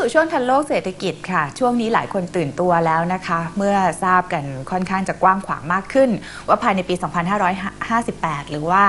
สู่ช่วงทันโลกเศรษฐกิจค่ะ ช่วงนี้หลายคนตื่นตัวแล้วนะคะ เมื่อทราบกันค่อนข้างจะกว้างขวางมากขึ้น ว่าภายในปี 2558 หรือว่า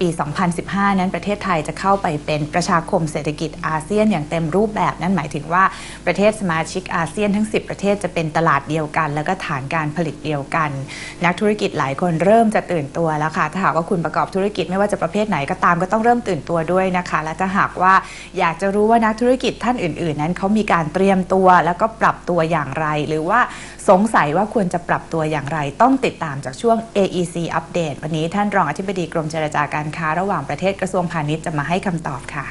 ปี 2015 นั้นประเทศไทยจะเข้าไปเป็นประชาคมเศรษฐกิจอาเซียนอย่างเต็มรูปแบบ นั่นหมายถึงว่าประเทศสมาชิกอาเซียนทั้ง 10 ประเทศจะเป็นตลาดเดียวกัน แล้วก็ฐานการผลิตเดียวกัน นักธุรกิจหลายคนเริ่มจะตื่นตัวแล้วค่ะ ถ้าหากว่าคุณประกอบธุรกิจไม่ว่าจะประเภทไหนก็ตามก็ต้องเริ่มตื่นตัวด้วยนะคะ และถ้าหากว่าอยากจะรู้ว่านักธุรกิจท่านอื่น ๆ นั้นเขามีการเตรียมตัวแล้วก็ปรับตัวอย่างไร หรือว่าสงสัยว่าควรจะปรับตัวอย่างไร ต้องติดตามจากช่วง AEC อัปเดตวันนี้ท่านรองอธิบดีกรมเจรจาการค้าระหว่างประเทศกระทรวงพาณิชย์จะมาให้คำตอบค่ะ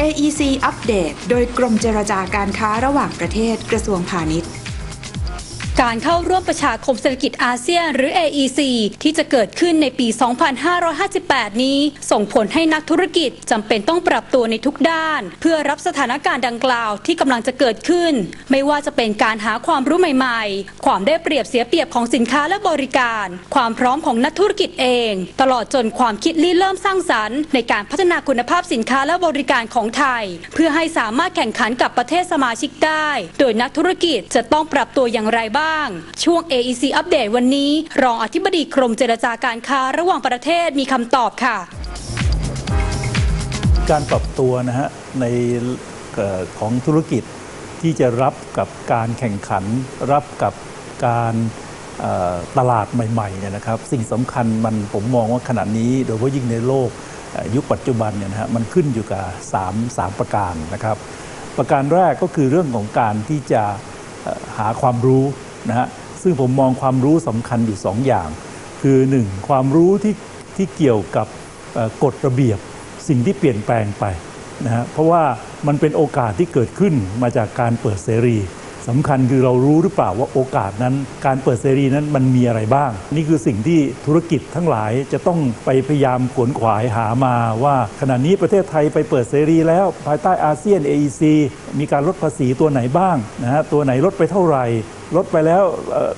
AEC อัปเดตโดยกรมเจรจาการค้าระหว่างประเทศกระทรวงพาณิชย์ การเข้าร่วมประชาคมเศรษฐกิจอาเซียนหรือ AEC ที่จะเกิดขึ้นในปี 2558 นี้ ส่งผลให้นักธุรกิจจำเป็นต้องปรับตัวในทุกด้าน เพื่อรับสถานการณ์ดังกล่าวที่กำลังจะเกิดขึ้น ไม่ว่าจะเป็นการหาความรู้ใหม่ๆ ความได้เปรียบเสียเปรียบของสินค้าและบริการ ความพร้อมของนักธุรกิจเอง ตลอดจนความคิดริเริ่มสร้างสรรค์ในการพัฒนาคุณภาพสินค้าและบริการของไทย เพื่อให้สามารถแข่งขันกับประเทศสมาชิกได้ โดยนักธุรกิจจะต้องปรับตัวอย่างไรบ้างช่วง AEC อัปเดตวันนี้ รองอธิบดีกรมเจรจาการค้าระหว่างประเทศมีคำตอบค่ะ การปรับตัวนะฮะในของธุรกิจที่จะรับกับการแข่งขัน รับกับการตลาดใหม่ๆเนี่ยนะครับ สิ่งสำคัญมันผมมองว่าขณะนี้โดยเฉพาะยิ่งในโลกยุคปัจจุบันเนี่ยนะฮะมันขึ้นอยู่กับ3 3ประการนะครับ ประการแรกก็คือเรื่องของการที่จะหาความรู้ นะฮะซึ่งผมมองความรู้สำคัญอยู่2ออย่าง คือ 1 ความรู้ที่ที่เกี่ยวกับกฎระเบียบสิ่งที่เปลี่ยนแปลงไปนะฮะเพราะว่ามันเป็นโอกาสที่เกิดขึ้นมาจากการเปิดเสรี สำคัญคือเรารู้หรือเปล่าว่าโอกาสนั้น การเปิดเสรีนั้นมันมีอะไรบ้าง นี่คือสิ่งที่ธุรกิจทั้งหลายจะต้องไปพยายามขวนขวายหามาว่า ขณะนี้ประเทศไทยไปเปิดเสรีแล้ว ภายใต้อาเซียน AEC มีการลดภาษีตัวไหนบ้างนะฮะตัวไหนลดไปเท่าไหร่ลดไปแล้ว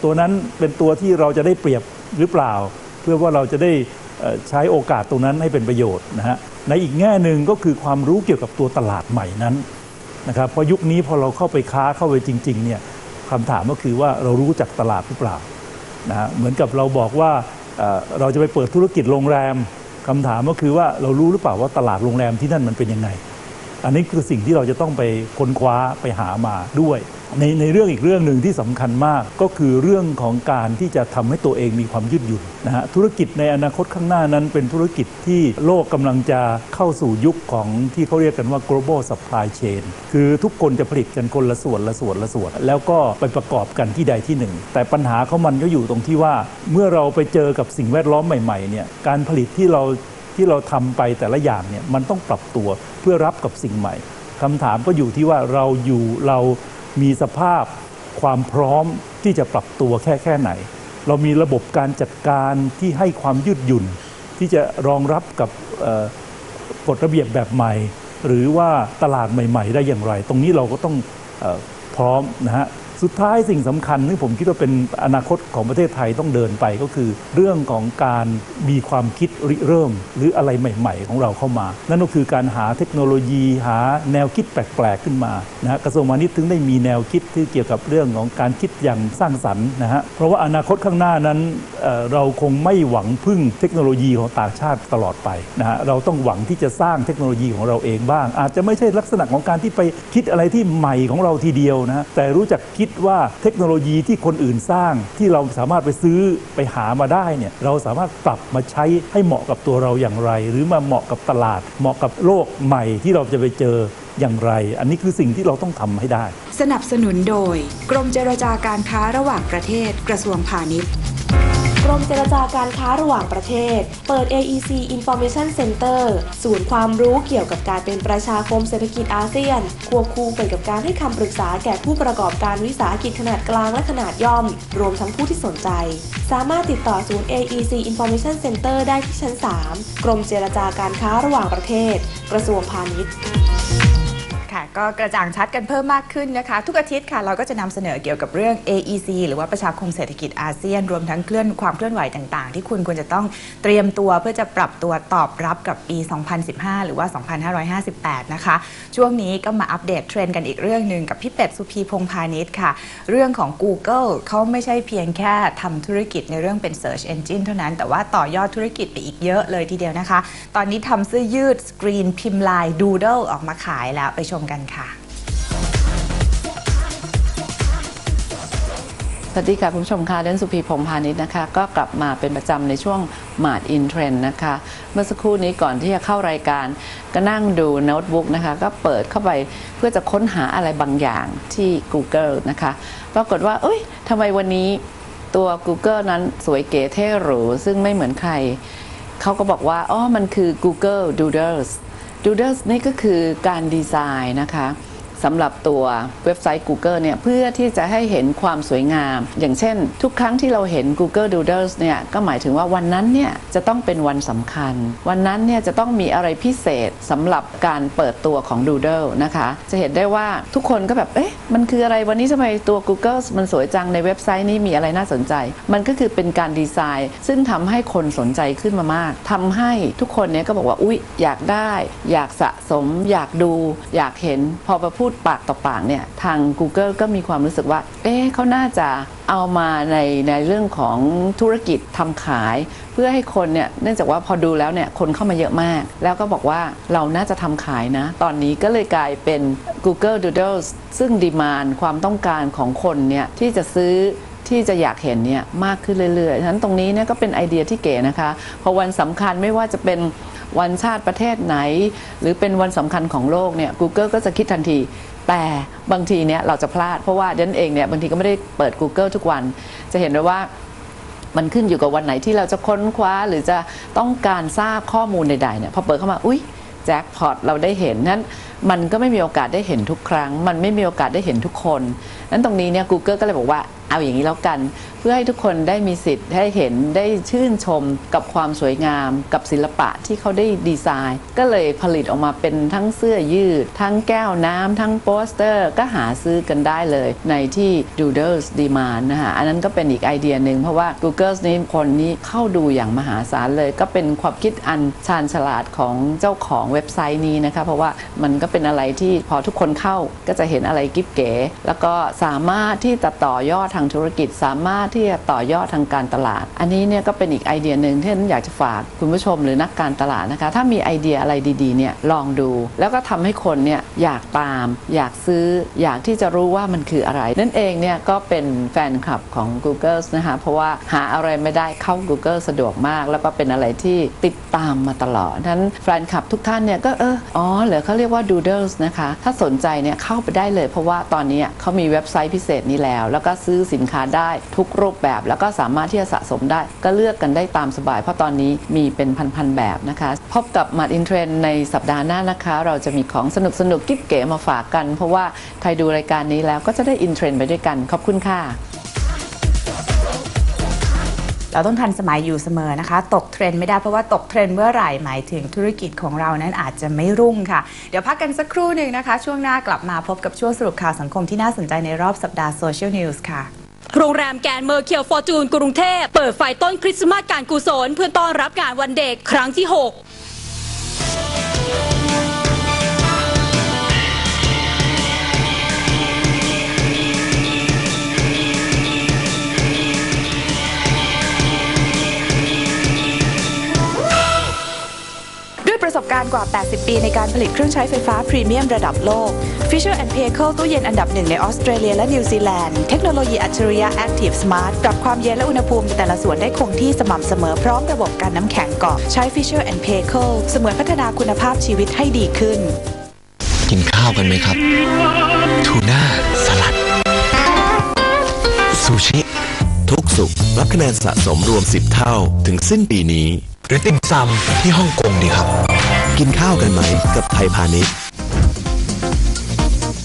ตัวนั้นเป็นตัวที่เราจะได้เปรียบหรือเปล่า เพื่อว่าเราจะได้ใช้โอกาสตรงนั้นให้เป็นประโยชน์นะฮะในอีกแง่หนึ่งก็คือความรู้เกี่ยวกับตัวตลาดใหม่นั้น นะครับเพราะยุคนี้พอเราเข้าไปค้าเข้าไปจริงๆเนี่ยคำถามก็คือว่าเรารู้จักตลาดหรือเปล่านะฮะเหมือนกับเราบอกว่าเอ่อเราจะไปเปิดธุรกิจโรงแรมคำถามก็คือว่าเรารู้หรือเปล่าว่าตลาดโรงแรมที่นั่นมันเป็นยังไง อันนี้คือสิ่งที่เราจะต้องไปค้นคว้าไปหามาด้วย ในในเรื่องอีกเรื่องหนึ่งที่สำคัญมากก็คือเรื่องของการที่จะทำให้ตัวเองมีความยืดหยุ่นนะฮะธุรกิจในอนาคตข้างหน้านั้นเป็นธุรกิจที่โลกกำลังจะเข้าสู่ยุคของที่เขาเรียกกันว่า global supply chain คือทุกคนจะผลิตกันคนละส่วนละส่วนละส่วน แล้วก็ไปประกอบกันที่ใดที่หนึ่ง แต่ปัญหาของมันก็อยู่ตรงที่ว่าเมื่อเราไปเจอกับสิ่งแวดล้อมใหม่ๆเนี่ยการผลิตที่เราที่เราทำไปแต่ละอย่างเนี่ยมันต้องปรับตัวเพื่อรับกับสิ่งใหม่คำถามก็อยู่ที่ว่าเราอยู่เรา มีสภาพความพร้อมที่จะปรับตัวแค่แค่ไหน เรามีระบบการจัดการที่ให้ความยืดหยุ่น ที่จะรองรับกับกฎระเบียบแบบใหม่ หรือว่าตลาดใหม่ ๆ ได้อย่างไร ตรงนี้เราก็ต้องอพร้อมนะฮะ สุดท้ายสิ่งสำคัญที่ผมคิดว่าเป็นอนาคตของประเทศไทยต้องเดินไปก็คือ เรื่องของการมีความคิดริเริ่ม หรืออะไรใหม่ ๆ ของเราเข้ามา นั่นก็คือการหาเทคโนโลยีหาแนวคิดแปลกๆขึ้นมานะฮะกระทรวงพาณิชย์ถึงได้มีแนวคิดที่เกี่ยวกับเรื่องของการคิดอย่างสร้างสรรค์นะฮะเพราะว่าอนาคตข้างหน้านั้นเเราคงไม่หวังพึ่งเทคโนโลยีของต่างชาติตลอดไปนะฮะเราต้องหวังที่จะสร้างเทคโนโลยีของเราเองบ้าง อาจจะไม่ใช่ลักษณะของการที่ไปคิดอะไรที่ใหม่ของเราทีเดียวนะฮะแต่รู้จักคิดว่าเทคโนโลยีที่คนอื่นสร้าง ที่เราสามารถไปซื้อไปหามาได้เนี่ยเราสามารถปรับมาใช้ให้เหมาะกับตัวเราอย่างไร หรือมาเหมาะกับตลาด เหมาะกับโลกใหม่ที่เราจะไปเจออย่างไร อันนี้คือสิ่งที่เราต้องทำให้ได้ สนับสนุนโดย กรมเจรจาการค้าระหว่างประเทศกระทรวงพาณิชย์ รมเจรจาการค้าระหว่างประเทศ เปิด AEC Information Center ศูนย์ความรู้เกี่ยวกับการเป็นประชาคมเศรษฐกิจอาเซียน ควบคู่ไปกับการให้คำปรึกษาแก่ผู้ประกอบการวิสาหกิจขนาดกลางและขนาดย่อม รวมทั้งผู้ที่สนใจ สามารถติดต่อศูนย์ AEC Information Center ได้ที่ชั้น 3 กรมเจรจาการค้าระหว่างประเทศ กระทรวงพาณิชย์ ก็กระจ่างชัดกันเพิ่มมากขึ้นนะคะ ทุกอาทิตย์ค่ะ เราก็จะนำเสนอเกี่ยวกับเรื่อง AEC หรือว่าประชาคมเศรษฐกิจอาเซียน รวมทั้งเคลื่อนความเคลื่อนไหวต่างๆ ที่คุณควรจะต้องเตรียมตัวเพื่อจะปรับตัวตอบรับกับปี 2015 หรือว่า 2558 นะคะ ช่วงนี้ก็มาอัปเดตเทรนด์กันอีกเรื่องหนึ่งกับพี่เป็ดสุพีพงพาณิชย์ค่ะ เรื่องของ Google เขาไม่ใช่เพียงแค่ทำธุรกิจในเรื่องเป็น Search Engine เท่านั้นแต่ว่าต่อยอดธุรกิจไปอีกเยอะเลยทีเดียวนะคะ ตอนนี้ทำเสื้อยืดสกรีนพิมพ์ลาย Doodle ออกมาขายแล้วไปชมกันค่ะ สวัสดีค่ะคุณผู้ชมค่ะเดนสุพีพงพาณิชย์นะคะ ก็กลับมาเป็นประจำในช่วงมาดอินเทรนนะคะ เมื่อสักครู่นี้ก่อนที่จะเข้ารายการ ก็นั่งดูโน้ตบุ๊กนะคะ ก็เปิดเข้าไปเพื่อจะค้นหาอะไรบางอย่างที่ Google นะคะ ปรากฏว่า เอ้ยทำไมวันนี้ตัว Google นั้นสวยเก๋เท่หรูซึ่งไม่เหมือนใคร เขาก็บอกว่า อ๋อ มันคือ Google Doodles Doodles นี่ก็คือการดีไซน์นะคะ สำหรับตัวเว็บไซต์ Google เนี่ยเพื่อที่จะให้เห็นความสวยงาม อย่างเช่น ทุกครั้งที่เราเห็น Google Doodles เนี่ยก็หมายถึงว่าวันนั้นเนี่ยจะต้องเป็นวันสำคัญ วันนั้นเนี่ยจะต้องมีอะไรพิเศษสำหรับการเปิดตัวของ Doodle นะคะ จะเห็นได้ว่าทุกคนก็แบบเอ๊ะมันคืออะไรวันนี้ทำไมตัว Google มันสวยจังในเว็บไซต์นี้มีอะไรน่าสนใจ มันก็คือเป็นการดีไซน์ ซึ่งทำให้คนสนใจขึ้นมามากทำให้ทุกคนเนี่ยก็บอกว่าอุ๊ยอยากได้ อยากสะสม อยากดู อยากเห็นพอมาพูดปากต่อปากเนี่ยทาง Google ก็มีความรู้สึกว่า เอ๊ะเขาน่าจะเอามาในในเรื่องของธุรกิจทำขาย เพื่อให้คนเนี่ยเนื่องจากว่าพอดูแล้วเนี่ยคนเข้ามาเยอะมาก แล้วก็บอกว่าเราน่าจะทำขายนะ ตอนนี้ก็เลยกลายเป็น Google Doodles ซึ่งดีมานความต้องการของคนเนี่ยที่จะซื้อ ที่จะอยากเห็นเนี่ยมากขึ้นเรื่อยๆฉะนั้นตรงนี้เนี่ยก็เป็นไอเดียที่เก๋นะคะพอวันสำคัญไม่ว่าจะเป็นวันชาติประเทศไหน หรือเป็นวันสำคัญของโลกเนี่ย Google ก็จะคิดทันที แต่บางทีเนี่ยเราจะพลาดเพราะว่าเดนเองเนี่ยบางทีก็ไม่ได้เปิด Google ทุกวัน จะเห็นได้ว่ามันขึ้นอยู่กับวันไหนที่เราจะค้นคว้าหรือจะต้องการทราบข้อมูลใดๆเนี่ยพอเปิดเข้ามาอุ้ยแจ็คพอตเราได้เห็นนั้นมันก็ไม่มีโอกาสได้เห็นทุกครั้ง มันไม่มีโอกาสได้เห็นทุกคนนั้นตรงนี้เนี่ย Google ก็เลยบอกว่า เอาอย่างนี้แล้วกัน เพื่อให้ทุกคนได้มีสิทธิ์ได้เห็นได้ชื่นชมกับความสวยงาม กับศิลปะที่เขาได้ดีไซน์ ก็เลยผลิตออกมาเป็นทั้งเสื้อยืด ทั้งแก้วน้ำทั้งโปสเตอร์ ก็หาซื้อกันได้เลยในที่ Doodles Demand นะคะอันนั้นก็เป็นอีกไอเดียหนึ่งเพราะว่า Google นี้คนนี้เข้าดูอย่างมหาศาลเลย ก็เป็นความคิดอันชาญฉลาดของเจ้าของเว็บไซต์นี้นะคะเพราะว่ามันก็เป็นอะไรที่พอทุกคนเข้าก็จะเห็นอะไรกิ๊บเก๋แล้วก็สามารถที่จะต่อยอดทางธุรกิจสามารถที่จะต่อยอดทางการตลาด อันนี้เนี่ยก็เป็นอีกไอเดียหนึ่งที่ฉันอยากจะฝากคุณผู้ชมหรือนักการตลาดนะคะ ถ้ามีไอเดียอะไรดีๆเนี่ยลองดู แล้วก็ทำให้คนเนี่ยอยากตาม อยากซื้อ อยากที่จะรู้ว่ามันคืออะไร นั่นเองเนี่ยก็เป็นแฟนคลับของ Google นะคะเพราะว่าหาอะไรไม่ได้เข้า Google สะดวกมาก แล้วก็เป็นอะไรที่ติดตามมาตลอดนั้นแฟนคลับทุกท่านเนี่ยก็เอออ๋อเหรอเขาเรียกว่า Doodles นะคะ ถ้าสนใจเนี่ยเข้าไปได้เลย เพราะว่าตอนนี้เขามีเว็บไซต์พิเศษนี้แล้ว แล้วก็ซื้อสินค้าได้ทุกรูปแบบ แล้วก็สามารถที่จะสะสมได้ ก็เลือกกันได้ตามสบาย เพราะตอนนี้มีเป็นพันๆแบบนะคะ พบกับมาดอินเทรนในสัปดาห์หน้านะคะ เราจะมีของสนุกสนุกกิ๊บเก๋มาฝากกัน เพราะว่าใครดูรายการนี้แล้วก็จะได้อินเทรนไปด้วยกันขอบคุณค่ะ เราต้องทันสมัยอยู่เสมอนะคะ ตกเทรนด์ไม่ได้เพราะว่าตกเทรนด์เมื่อไหร่หมายถึงธุรกิจของเรานั้นอาจจะไม่รุ่งค่ะ เดี๋ยวพักกันสักครู่หนึ่งนะคะ ช่วงหน้ากลับมาพบกับช่วงสรุปข่าวสังคมที่น่าสนใจในรอบสัปดาห์โซเชียลนิวส์ค่ะโรงแรมแกรนเมอร์เคียวฟอร์จูนกรุงเทพ เปิดไฟต้นคริสต์มาสการกุศลเพื่อต้อนรับงานวันเด็กครั้งที่ 6 กว่า 80 ปีในการผลิตเครื่องใช้ไฟฟ้าพรีเมียมระดับโลก Fisher p a y c e ตู้เย็นอันดับหนึ่งในออสเตรเลียและนิวซีแลนด์ เทคโนโลยีอัจฉริยะ Active Smart ปรับความเย็นและอุณหภูมิในแต่ละส่วนได้คงที่สม่ำเสมอพร้อมระบบการน้ำแข็งเกาะใช้ Fisher p a y c e เสมือนพัฒนาคุณภาพชีวิตให้ดีขึ้น กินข้าวกันไหมครับ ทูน่าสลัด ซูชิ ทุกสุขรับคะแนนสะสมรวม 10 เท่าถึงสิ้นปีนี้ หรือติ่มซำที่ฮ่องกงดีครับ กินข้าวกันไหมกับไทยพาณิชย์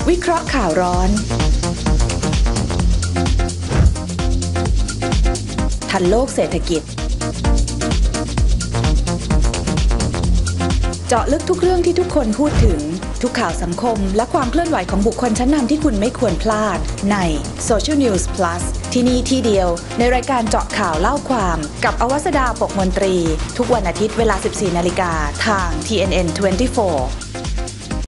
วิเคราะห์ข่าวร้อน ทันโลกเศรษฐกิจ เจาะลึกทุกเรื่องที่ทุกคนพูดถึง ทุกข่าวสังคมและความเคลื่อนไหวของบุคคลชั้นนำที่คุณไม่ควรพลาดใน Social News Plus ที่นี่ที่เดียว ในรายการเจาะข่าวเล่าความ กับอวสดาปกมนตรี ทุกวันอาทิตย์เวลา 14 นาฬิกาทาง TNN 24